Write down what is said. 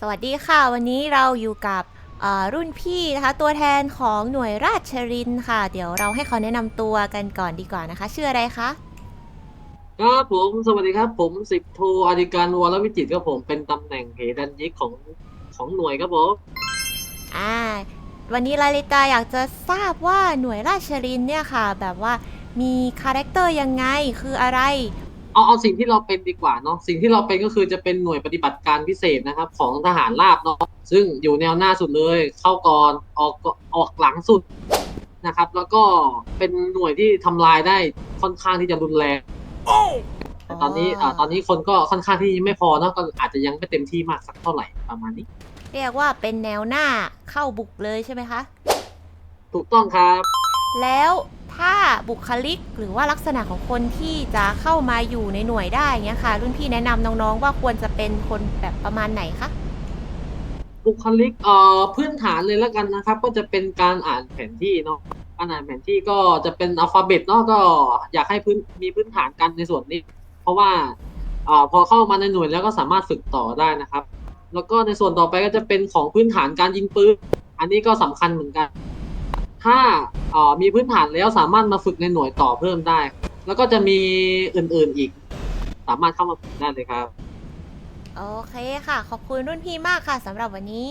สวัสดีค่ะ วันนี้เราอยู่กับเอ่อรุ่นพี่นะคะ ตัวแทนของหน่วยราชรินทร์ค่ะ เดี๋ยวเราให้เขาแนะนำตัวกันก่อนดีกว่านะคะ ชื่ออะไรคะ ครับผมสวัสดีครับ ผมสิบโทอธิการวรวิจิตรครับผมเป็นตำแหน่งเหดันยิกของของหน่วยครับผมอ่า วันนี้ลาลิตาอยากจะทราบว่าหน่วยราชรินทร์เนี่ยค่ะ แบบว่ามีคาแรคเตอร์ยังไงคืออะไร เอาเอาสิ่งที่เราเป็นดีกว่าเนาะสิ่งที่เราเป็นก็คือจะเป็นหน่วยปฏิบัติการพิเศษนะครับ ของทหารราบเนาะซึ่งอยู่แนวหน้าสุดเลย เข้าก่อนออกออกหลังสุดนะครับ แล้วก็เป็นหน่วยที่ทำลายได้ค่อนข้างที่จะรุนแรงแต่ตอนนี้อ่าตอนนี้คนก็ค่อนข้างที่ไม่พอเนาะก็อาจจะยังไม่เต็มที่มากสักเท่าไหร่ประมาณนี้ เรียกว่าเป็นแนวหน้าเข้าบุกเลยใช่ไหมคะ ถูกต้องครับ แล้ว ถ้าบุคลิกหรือว่าลักษณะของคนที่จะเข้ามาอยู่ในหน่วยได้เงี้ยค่ะ รุ่นพี่แนะนำน้องๆว่าควรจะเป็นคนแบบประมาณไหนคะ บุคลิกเอ่อพื้นฐานเลยแล้วกันนะครับ ก็จะเป็นการอ่านแผนที่เนาะการอ่านแผนที่ก็จะเป็นอัลฟาเบตเนาะก็อยากให้พื้นมีพื้นฐานกันในส่วนนี้ เพราะว่าเอ่อพอเข้ามาในหน่วยแล้วก็สามารถฝึกต่อได้นะครับ แล้วก็ในส่วนต่อไปก็จะเป็นของพื้นฐานการยิงปืนอันนี้ก็สำคัญเหมือนกัน ถ้าออมีพื้นฐานแล้วสามารถมาฝึกในหน่วยต่อเพิ่มได้ แล้วก็จะมีอื่นๆอีก สามารถเข้ามาฝึกได้เลยครับ โอเคค่ะ ขอบคุณรุ่นพี่มากค่ะสำหรับวันนี้